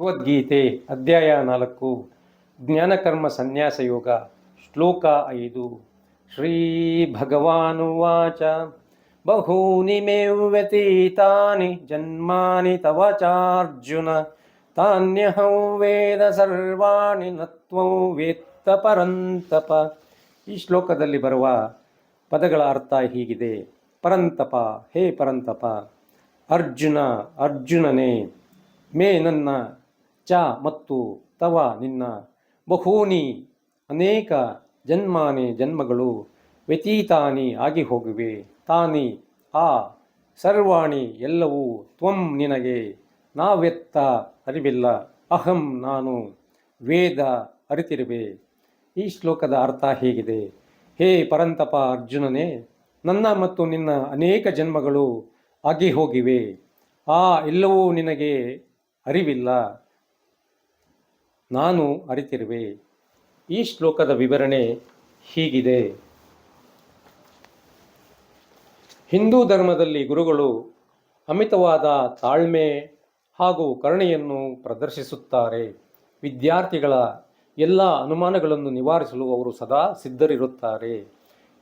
ಭಗವದ್ಗೀತೆ ಅಧ್ಯಾಯ ನಾಲ್ಕು ಜ್ಞಾನಕರ್ಮ ಸನ್ಯಾಸ ಯೋಗ, ಶ್ಲೋಕ ಐದು. ಶ್ರೀ ಭಗವಾನುವಾಚ ಬಹೂನಿ ಮೇ ವ್ಯತೀತಾನಿ ಜನ್ಮಾನಿ ತವ ಚಾರ್ಜುನ ವೇದ ಸರ್ವಾಣಿ ನತ್ವಂ ವೇತ್ತ ಪರಂತಪ. ಈ ಶ್ಲೋಕದಲ್ಲಿ ಬರುವ ಪದಗಳ ಅರ್ಥ ಹೀಗಿದೆ. ಪರಂತಪ, ಹೇ ಪರಂತಪ. ಅರ್ಜುನ, ಅರ್ಜುನನೇ, ಮೇ ನನ್ನ ಚ ಮತ್ತು ತವ ನಿನ್ನ ಬಹೂನಿ ಅನೇಕ ಜನ್ಮಾನೆ ಜನ್ಮಗಳು ವ್ಯತೀತಾನಿ ಆಗಿ ಹೋಗಿವೆ. ತಾನಿ ಆ ಸರ್ವಾಣಿ ಎಲ್ಲವೂ ತ್ವಂ ನಿನಗೆ. ನಾವೆತ್ತ ಅರಿವಿಲ್ಲ. ಅಹಂ ನಾನು ವೇದ ಅರಿತಿರುವೆ. ಈ ಶ್ಲೋಕದ ಅರ್ಥ ಹೀಗಿದೆ. ಹೇ ಪರಂತಪ ಅರ್ಜುನನೇ, ನನ್ನ ಮತ್ತು ನಿನ್ನ ಅನೇಕ ಜನ್ಮಗಳು ಆಗಿ ಹೋಗಿವೆ. ಆ ಎಲ್ಲವೂ ನಿನಗೆ ಅರಿವಿಲ್ಲ. ನಾನು ಅರಿತಿರುವೆ. ಈ ಶ್ಲೋಕದ ವಿವರಣೆ ಹೀಗಿದೆ. ಹಿಂದೂ ಧರ್ಮದಲ್ಲಿ ಗುರುಗಳು ಅಮಿತವಾದ ತಾಳ್ಮೆ ಹಾಗೂ ಕರುಣೆಯನ್ನು ಪ್ರದರ್ಶಿಸುತ್ತಾರೆ. ವಿದ್ಯಾರ್ಥಿಗಳ ಎಲ್ಲ ಅನುಮಾನಗಳನ್ನು ನಿವಾರಿಸಲು ಅವರು ಸದಾ ಸಿದ್ಧರಿರುತ್ತಾರೆ.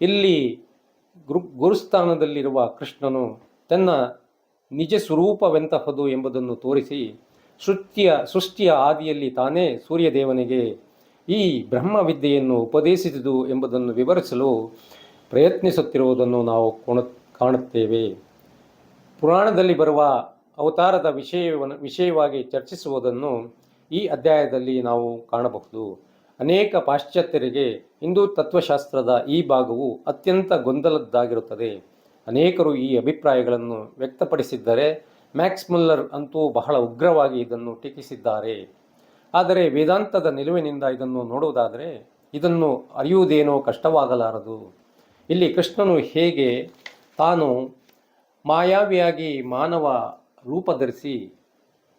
ಇಲ್ಲಿ ಗುರು, ಗುರುಸ್ಥಾನದಲ್ಲಿರುವ ಕೃಷ್ಣನು ತನ್ನ ನಿಜ ಸ್ವರೂಪವೆಂತಹದು ಎಂಬುದನ್ನು ತೋರಿಸಿ ಸೃಷ್ಟಿಯ ಸೃಷ್ಟಿಯ ಆದಿಯಲ್ಲಿ ತಾನೇ ಸೂರ್ಯದೇವನಿಗೆ ಈ ಬ್ರಹ್ಮವಿದ್ಯೆಯನ್ನು ಉಪದೇಶಿಸಿದು ಎಂಬುದನ್ನು ವಿವರಿಸಲು ಪ್ರಯತ್ನಿಸುತ್ತಿರುವುದನ್ನು ನಾವು ಕೊಣ, ಕಾಣುತ್ತೇವೆ. ಪುರಾಣದಲ್ಲಿ ಬರುವ ಅವತಾರದ ವಿಷಯವನ್ನು, ವಿಷಯವಾಗಿ ಚರ್ಚಿಸುವುದನ್ನು ಈ ಅಧ್ಯಾಯದಲ್ಲಿ ನಾವು ಕಾಣಬಹುದು. ಅನೇಕ ಪಾಶ್ಚಾತ್ಯರಿಗೆ ಹಿಂದೂ ತತ್ವಶಾಸ್ತ್ರದ ಈ ಭಾಗವು ಅತ್ಯಂತ ಗೊಂದಲದ್ದಾಗಿರುತ್ತದೆ. ಅನೇಕರು ಈ ಅಭಿಪ್ರಾಯಗಳನ್ನು ವ್ಯಕ್ತಪಡಿಸಿದ್ದರೆ ಮ್ಯಾಕ್ಸ್ ಮುಲ್ಲರ್ ಅಂತೂ ಬಹಳ ಉಗ್ರವಾಗಿ ಇದನ್ನು ಟೀಕಿಸಿದ್ದಾರೆ. ಆದರೆ ವೇದಾಂತದ ನಿಲುವಿನಿಂದ ಇದನ್ನು ನೋಡುವುದಾದರೆ, ಇದನ್ನು ಅರಿಯುವುದೇನೋ ಕಷ್ಟವಾಗಲಾರದು. ಇಲ್ಲಿ ಕೃಷ್ಣನು ಹೇಗೆ ತಾನು ಮಾಯಾವಿಯಾಗಿ ಮಾನವ ರೂಪ ಧರಿಸಿ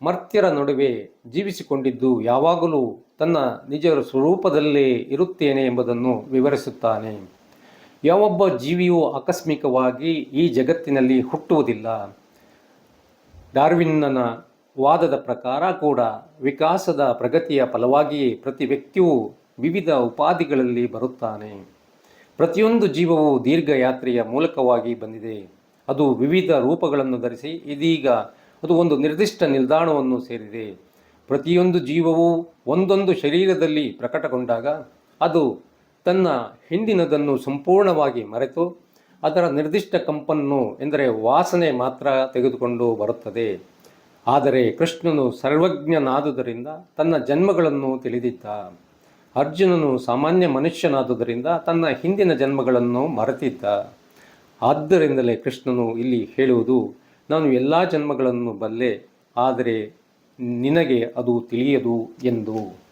ಮರ್ತ್ಯರ ನಡುವೆ ಜೀವಿಸಿಕೊಂಡಿದ್ದು ಯಾವಾಗಲೂ ತನ್ನ ನಿಜ ಸ್ವರೂಪದಲ್ಲೇ ಇರುತ್ತೇನೆ ಎಂಬುದನ್ನು ವಿವರಿಸುತ್ತಾನೆ. ಯಾವೊಬ್ಬ ಜೀವಿಯು ಆಕಸ್ಮಿಕವಾಗಿ ಈ ಜಗತ್ತಿನಲ್ಲಿ ಹುಟ್ಟುವುದಿಲ್ಲ. ಡಾರ್ವಿನ್ನನ ವಾದದ ಪ್ರಕಾರ ಕೂಡ ವಿಕಾಸದ ಪ್ರಗತಿಯ ಫಲವಾಗಿಯೇ ಪ್ರತಿ ವ್ಯಕ್ತಿಯೂ ವಿವಿಧ ಉಪಾಧಿಗಳಲ್ಲಿ ಬರುತ್ತಾನೆ. ಪ್ರತಿಯೊಂದು ಜೀವವು ದೀರ್ಘ ಯಾತ್ರೆಯ ಮೂಲಕವಾಗಿ ಬಂದಿದೆ. ಅದು ವಿವಿಧ ರೂಪಗಳನ್ನು ಧರಿಸಿ ಇದೀಗ ಅದು ಒಂದು ನಿರ್ದಿಷ್ಟ ನಿಲ್ದಾಣವನ್ನು ಸೇರಿದೆ. ಪ್ರತಿಯೊಂದು ಜೀವವು ಒಂದೊಂದು ಶರೀರದಲ್ಲಿ ಪ್ರಕಟಗೊಂಡಾಗ ಅದು ತನ್ನ ಹಿಂದಿನದನ್ನು ಸಂಪೂರ್ಣವಾಗಿ ಮರೆತು ಅದರ ನಿರ್ದಿಷ್ಟ ಕಂಪನ್ನು ಎಂದರೆ ವಾಸನೆ ಮಾತ್ರ ತೆಗೆದುಕೊಂಡು ಬರುತ್ತದೆ. ಆದರೆ ಕೃಷ್ಣನು ಸರ್ವಜ್ಞನಾದುದರಿಂದ ತನ್ನ ಜನ್ಮಗಳನ್ನು ತಿಳಿದಿದ್ದ. ಅರ್ಜುನನು ಸಾಮಾನ್ಯ ಮನುಷ್ಯನಾದುದರಿಂದ ತನ್ನ ಹಿಂದಿನ ಜನ್ಮಗಳನ್ನು ಮರೆತಿದ್ದ. ಆದ್ದರಿಂದಲೇ ಕೃಷ್ಣನು ಇಲ್ಲಿ ಹೇಳುವುದು, ನಾನು ಎಲ್ಲ ಜನ್ಮಗಳನ್ನು ಬಲ್ಲೆ, ಆದರೆ ನಿನಗೆ ಅದು ತಿಳಿಯದು ಎಂದು.